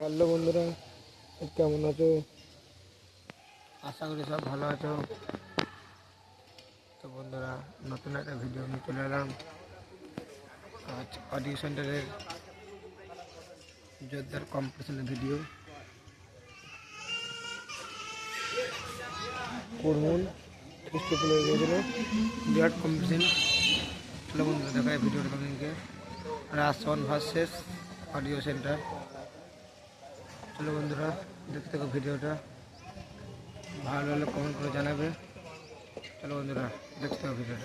Hello বন্ধুরা কেমন আছো? আশা করি সব ভালো আছো। তো বন্ধুরা নতুন একটা ভিডিও নিয়ে চলে এলাম। আজ অডিও সেন্টারের যোদ্ধার কম্পিটিশনের ভিডিও গিয়েছিল বিরাট কম্পিটিশন চলো বন্ধুরা দেখায় ভিডিওটা তোমাদেরকে। রাসন ভার্সেস অডিও সেন্টার हेलो बंधुरा देखते थको भिडियो भारत कमेंट कर जाना चलो बंधुरा देखते थको भिडियो